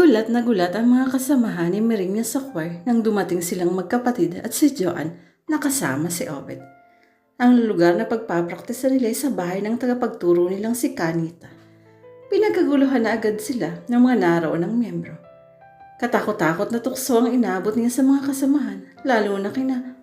Gulat na gulat ang mga kasamahan ni Merinya sa choir nang dumating silang magkapatid at si Joan nakasama si Obed. Ang lugar na pagpapraktis nila ay sa bahay ng tagapagturo nilang si Kanita. Pinagkaguluhan na agad sila ng mga naroon ng miyembro. Katakot-takot na tukso ang inabot niya sa mga kasamahan, lalo na kina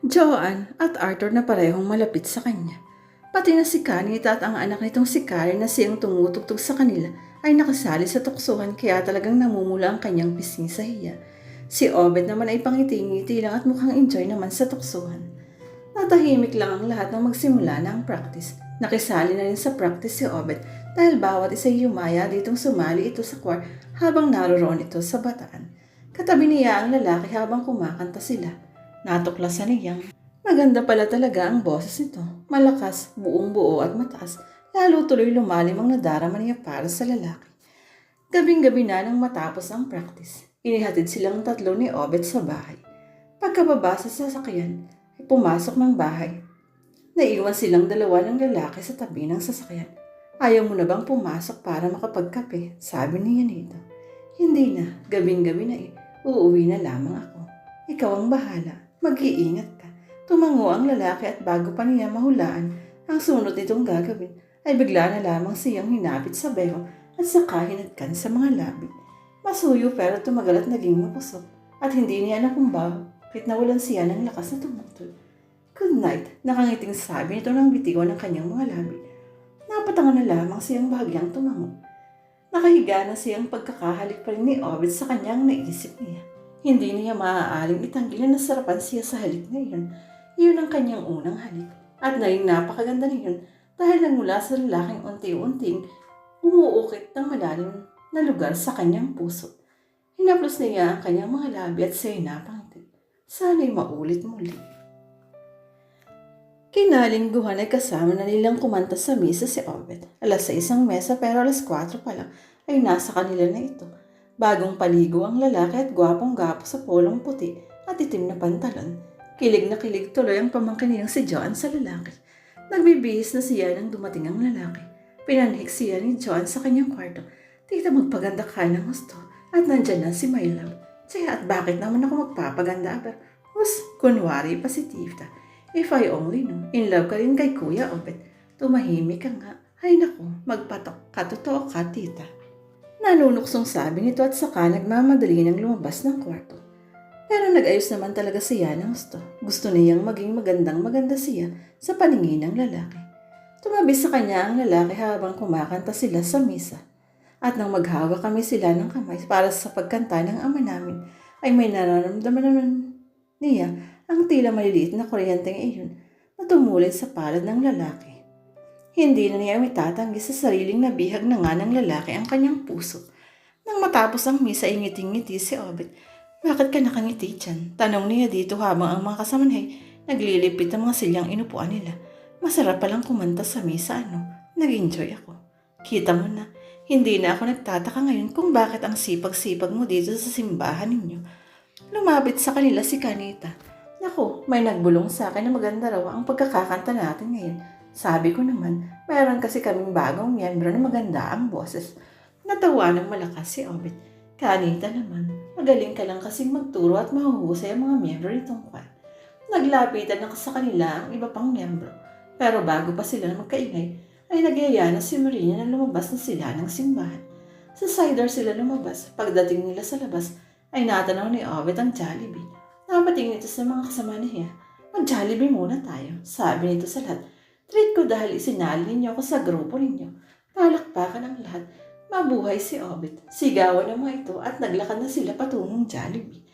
Joan at Arthur na parehong malapit sa kanya. Pati na si Kanita at ang anak nitong si Karen na siyang tumutugtog sa kanila ay nakasali sa tuksuhan kaya talagang namumula ang kanyang pisngi sa hiya. Si Obed naman ay pangiti-ngiti lang at mukhang enjoy naman sa tuksuhan. Natahimik lang ang lahat nang magsimula na ang practice. Nakisali na rin sa practice si Obed dahil bawat isa yumaya ditong sumali ito sa choir habang naroroon ito sa bataan. Katabi niya ang lalaki habang kumakanta sila. Natuklasan niyang maganda pala talaga ang boses nito. Malakas, buong buo at mataas. Lalo tuloy lumalim ang nadarama niya para sa lalaki. Gabing-gabi na nang matapos ang practice. Inihatid silang tatlo ni Obed sa bahay. Pagkababa sa sasakyan, ay pumasok ng bahay. Naiwan silang dalawa ng lalaki sa tabi ng sasakyan. Ayaw mo na bang pumasok para makapagkape? Sabi niya nito. Hindi na, gabing-gabi na eh. Uuwi na lamang ako. Ikaw ang bahala. Mag-iingat ka. Tumango ang lalaki at bago pa niya mahulaan ang sunod nitong gagawin, ay bigla na lamang siyang hinapit sa beho at saka hinagkan sa mga labi. Masuyo pero tumagal at naging mapusok at hindi niya alam kung bakit nawalan siya ng lakas na tumutol. Good night, nakangiting sabi nito ng bitiwan ng kanyang mga labi. Napatangan na lamang siyang bahagyang tumango. Nakahiga na siyang pagkakahalik pa rin ni Ovid sa kanyang naisip niya. Hindi niya maaaring itanggi na nasarapan siya sa halik na iyon. Iyon ang kanyang unang halik. At naging napakaganda niyon dahil nagmula sa lalaking unti-unting umuukit ng malalim na lugar sa kanyang puso. Hinaplos niya ang kanyang mga labi at siya'y napangiti. Sana'y maulit muli. Kinalingguhan ay kasama na nilang kumanta sa misa si Obed. Alas sa isang mesa pero alas 4 pa lang ay nasa kanila na ito. Bagong paligo ang lalaki at gwapong gapo sa polong puti at itim na pantalon. Kilig na kilig tuloy ang pamangkin niyang si John sa lalaki. Nagbibihis na siya nang dumating ang lalaki. Pinanhik siya ni John sa kanyang kwarto. Tita magpaganda ka ng gusto at nandyan na si my love. Tsaya at bakit naman ako magpapaganda aber? Hus, kunwari pa si Tita. If I only knew, in love ka rin kay Kuya Obet. Tumahimik ka nga. Ay naku, magpatok ka, totoo ka, tita. Nanunuksong sabi nito at saka nagmamadali ng lumabas ng kwarto. Pero nag-ayos naman talaga siya ng gusto. Gusto niyang maging magandang maganda siya sa paningin ng lalaki. Tumabi sa kanya ang lalaki habang kumakanta sila sa misa. At nang maghawa kami sila ng kamay para sa pagkanta ng ama namin, ay may nararamdaman naman niya ang tila maliliit na kuryenteng iyon na tumulid sa palad ng lalaki. Hindi na niya mitatanggi sa sariling nabihag na nga ng lalaki ang kanyang puso. Nang matapos ang misa ay ngiting-ngiti si Obed. Bakit ka nakangiti dyan? Tanong niya dito habang ang mga kasamanay naglilipit ang mga silyang inupuan nila. Masarap palang kumanta sa misa ano. Nag-enjoy ako. Kita mo na, hindi na ako nagtataka ngayon kung bakit ang sipag-sipag mo dito sa simbahan ninyo. Lumapit sa kanila si Kanita. Naku, may nagbulong sa akin na maganda raw ang pagkakakanta natin ngayon. Sabi ko naman, mayroon kasi kaming bagong miyembro na maganda ang boses. Natawa ng malakas si Obit. Kanita naman, magaling ka lang kasing magturo at mahuhusay ang mga miyembro nitong kwan. Naglapitan na sa kanila ang iba pang miyembro. Pero bago pa sila magkaingay, ay nagyaya na si Marina na lumabas na sila ng simbahan. Sa cider sila lumabas. Pagdating nila sa labas, ay natanaw ni Ovid ang Jollibee. Napating nito sa mga kasama niya. Mag-Jollibee muna tayo. Sabi nito sa lahat. Treat ko dahil isinali ninyo ako sa grupo ninyo. Palakpakan ang lahat. Mabuhay si Obit. Sigawan ng mga ito at naglakad na sila patungong Jollibee.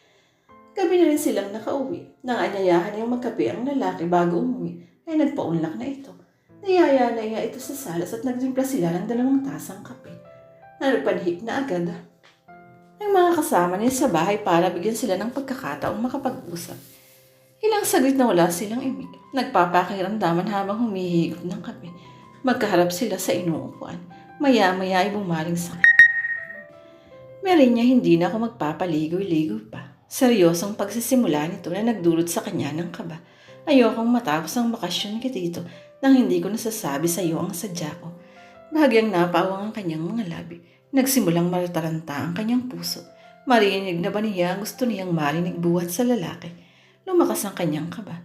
Gabi na rin silang nakauwi. Nang anyayahan niyang magkape ang lalaki bago umuwi, ay nagpaunlak na ito. Niyaya na iya ito sa salas at nagtimpla sila ng dalawang tasang kape. Nagpanhik na agad ang mga kasama niya sa bahay para bigyan sila ng pagkakataong makapag-usap. Ilang saglit na wala silang imig. Nagpapakiramdaman habang humihigop ng kape. Magkaharap sila sa inuupuan. Maya-maya ay bumaling sa Meron niya hindi na ako magpapaligoy-ligoy pa. Seryosong pagsisimula nito na nagdulot sa kanya ng kaba. Ayokong matapos ang bakasyon kita dito nang hindi ko nasasabi sa iyo ang sadya ko. Bahagyang napawang ang kanyang mga labi. Nagsimulang maritaranta ang kanyang puso. Marinig na ba niya ang gusto niyang marinig buhat sa lalaki? Lumakas ang kanyang kaba.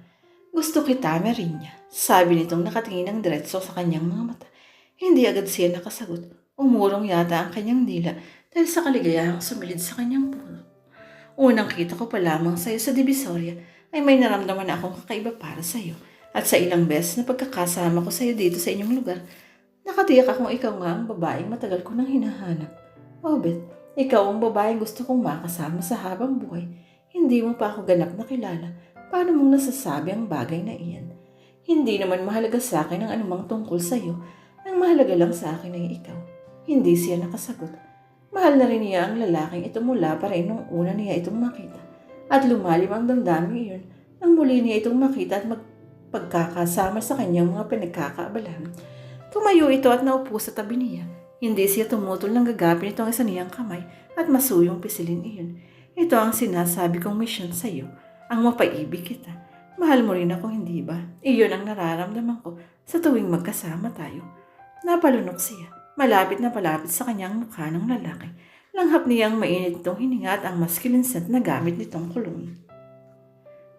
Gusto kita, Merinya. Sabi nitong nakatingin ng diretso sa kanyang mga mata. Hindi agad siya nakasagot. Umurong yata ang kanyang dila dahil sa kaligayahang sumilid sa kanyang puso. Unang kita ko pa lamang sa iyo sa Divisoria ay may naramdaman akong kakaiba para sa iyo. At sa ilang beses na pagkakasama ko sa iyo dito sa inyong lugar, nakatiyak akong ikaw nga ang babaeng matagal ko nang hinahanap. Obet, ikaw ang babaeng gusto kong makasama sa habang buhay. Hindi mo pa ako ganap na kilala. Paano mong nasasabi ang bagay na iyan? Hindi naman mahalaga sa akin ang anumang tungkol sa iyo. Ang mahalaga lang sa akin ay ikaw. Hindi siya nakasagot. Mahal na rin niya ang lalaking ito mula pa rin nung una niya itong makita. At lumalim ang damdamin iyon nang muli niya itong makita at magpagkakasama sa kanyang mga pinagkakaabalahan. Tumayo ito at naupo sa tabi niya. Hindi siya tumutol ng gagapin itong isa niyang kamay at masuyong pisilin iyon. Ito ang sinasabi kong mission sa iyo, ang mapaibig kita. Mahal mo rin ako, hindi ba? Iyon ang nararamdaman ko sa tuwing magkasama tayo. Napalunok siya. Malapit na palapit sa kanyang mukha ng lalaki. Langhap niyang mainit itong hininga at ang masculine scent na gamit nitong kulon.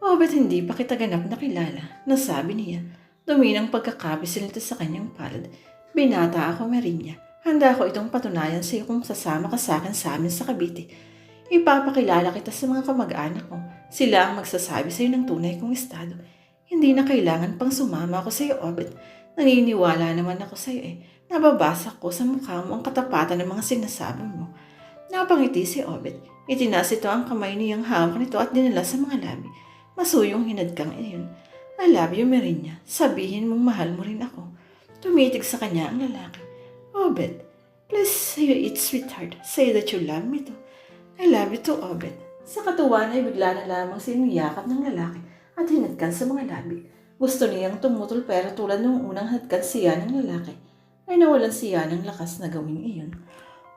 Oh, ba't hindi pa kita ganap na kilala? Nasabi niya. Duminang pagkakapisil nito sa kanyang palad. Binata ako, Marinya. Handa ako itong patunayan sa iyo kung sasama ka sa akin sa amin sa Cavite. Ipapakilala kita sa mga kamag-anak ko. Sila ang magsasabi sa iyo ng tunay kong estado. Hindi na kailangan pang sumama ako sa iyo, Obet. Naniniwala naman ako sa iyo eh. Nababasa ko sa mukha mo ang katapatan ng mga sinasabi mo. Napangiti si Obet. Itinas ito ang kamay niyang hawak nito at dinala sa mga labi. Masuyong hinadkang iyon. I love you, Merinya. Sabihin mong mahal mo rin ako. Tumitig sa kanya ang lalaki. Obet, please say it, sweetheart. Say that you love me too. I love you too, Obet. Sa katuwa ay bigla na lamang siniyakap ng lalaki at hinadkan sa mga labi. Gusto niyang tumutol pero tulad nung unang hadkan siya ng lalaki, ay nawalan siya ng lakas na gawin iyon.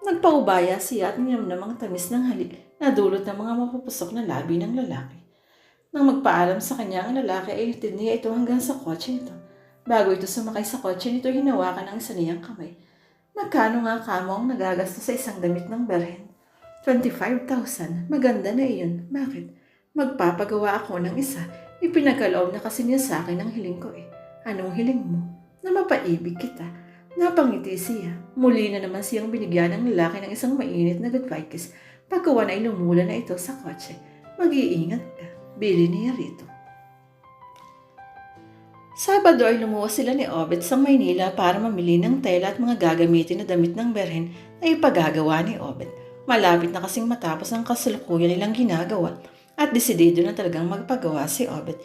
Nagpaubaya siya at ninamnam ang tamis ng halik na dulot ng mga mapupusok na labi ng lalaki. Nang magpaalam sa kanya ang lalaki ay itid niya ito hanggang sa kotse nito. Bago ito sumakay sa kotse nito, hinawakan ang isa niyang kamay. Magkano nga kamo ang nagagastos sa isang damit ng berhen? 25,000. Maganda na iyon. Bakit? Magpapagawa ako ng isa. Ipinagkaloob na kasi niya sa akin ang hiling ko eh. Anong hiling mo? Na mapaibig kita. Napangiti siya. Muli na naman siyang binigyan ng lalaki ng isang mainit na goodbye kiss. Pagkawan ay lumula na ito sa kotse. Mag-iingat ka. Bili niya rito. Sabado ay lumuwas sila ni Obet sa Maynila para mamili ng tela at mga gagamitin na damit ng berhen na ipagagawa ni Obet. Malapit na kasing matapos ang kasalukuyan nilang ginagawa at desidido na talagang magpagawa si Obet.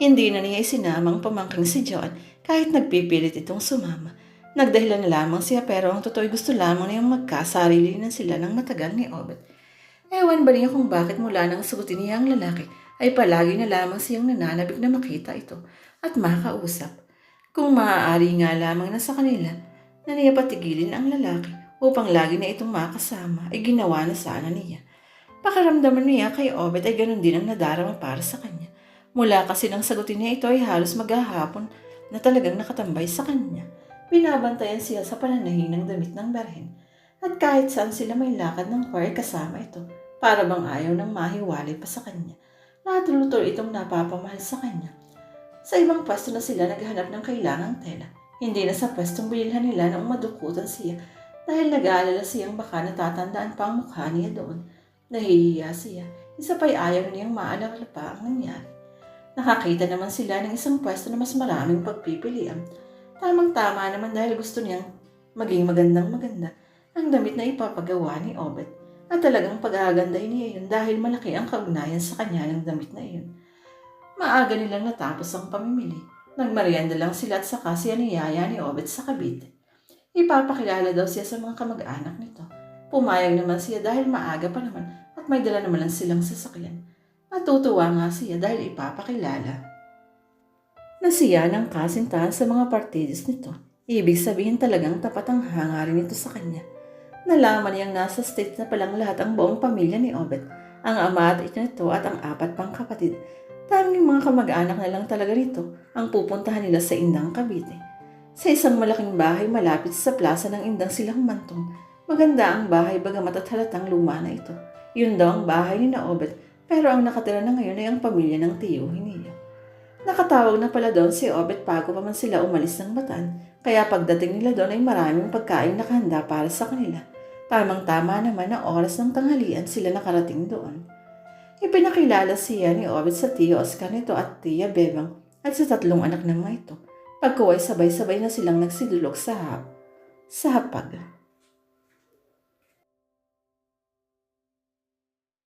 Hindi na niya isinamang pamangking si John kahit nagpipilit itong sumama. Nagdahilan na lamang siya pero ang totoo'y gusto lamang niyang magkasarili na sila ng matagal ni Obet. Ewan ba niya kung bakit mula nang sagutin niya ang lalaki ay palagi na lamang siyang nananabik na makita ito at makausap. Kung maaari nga lamang na sa kanila na niya patigilin ang lalaki upang lagi na itong makasama ay ginawa na sana niya. Pakaramdaman niya kay Obet ay ganun din ang nadarama para sa kanya. Mula kasi nang sagutin niya ito ay halos maghahapon na talagang nakatambay sa kanya. Binabantayan siya sa pananahin ng damit ng berhen. At kahit saan sila may lakad ng choir kasama ito, para bang ayaw ng mahiwalay pa sa kanya. Natulutor itong napapamahal sa kanya. Sa ibang pwesto na sila naghanap ng kailangang tela. Hindi na sa pwestong bilhan nila nang madukutan siya dahil nag-aalala siyang baka natatandaan pa ang mukha niya doon. Nahihiya siya. Isa pa'y ayaw niyang maalala pa ang nangyari. Nakakita naman sila ng isang pwesto na mas maraming pagpipilian. Tamang-tama naman dahil gusto niyang maging magandang maganda ang damit na ipapagawa ni Obet. At talagang pag-aagandahin niya yun dahil malaki ang kaugnayan sa kanya ng damit na iyon. Maaga nilang natapos ang pamimili. Nagmarianda lang sila at saka siya niyaya ni Obet sa Cavite. Ipapakilala daw siya sa mga kamag-anak nito. Pumayag naman siya dahil maaga pa naman at may dala naman lang silang sasakyan. Natutuwa nga siya dahil ipapakilala na siya ng kasintahan sa mga partidos nito. Ibig sabihin talagang tapat ang hangarin nito sa kanya. Nalaman niyang nasa state na palang lahat ang buong pamilya ni Obet, ang ama at ito nito at ang apat pang kapatid. Tanging mga kamag-anak na lang talaga nito ang pupuntahan nila sa Indang Cavite. Sa isang malaking bahay malapit sa plaza ng Indang silang mantong, Maganda ang bahay bagamat at halatang luma na ito. Yun daw ang bahay ni na Obet pero ang nakatira na ngayon ay ang pamilya ng tiyuhin niya. Nakatawag na pala doon si Obet bago pa man sila umalis ng batan kaya pagdating nila doon ay maraming pagkain nakahanda para sa kanila. Tamang-tama naman na oras ng tanghalian sila nakarating doon. Ipinakilala siya ni Obet sa tiyo Oscar nito at tiya Bebang at sa tatlong anak ng mga ito. Pagkuway sabay-sabay na silang nagsidulok sa hap. Sa hapag.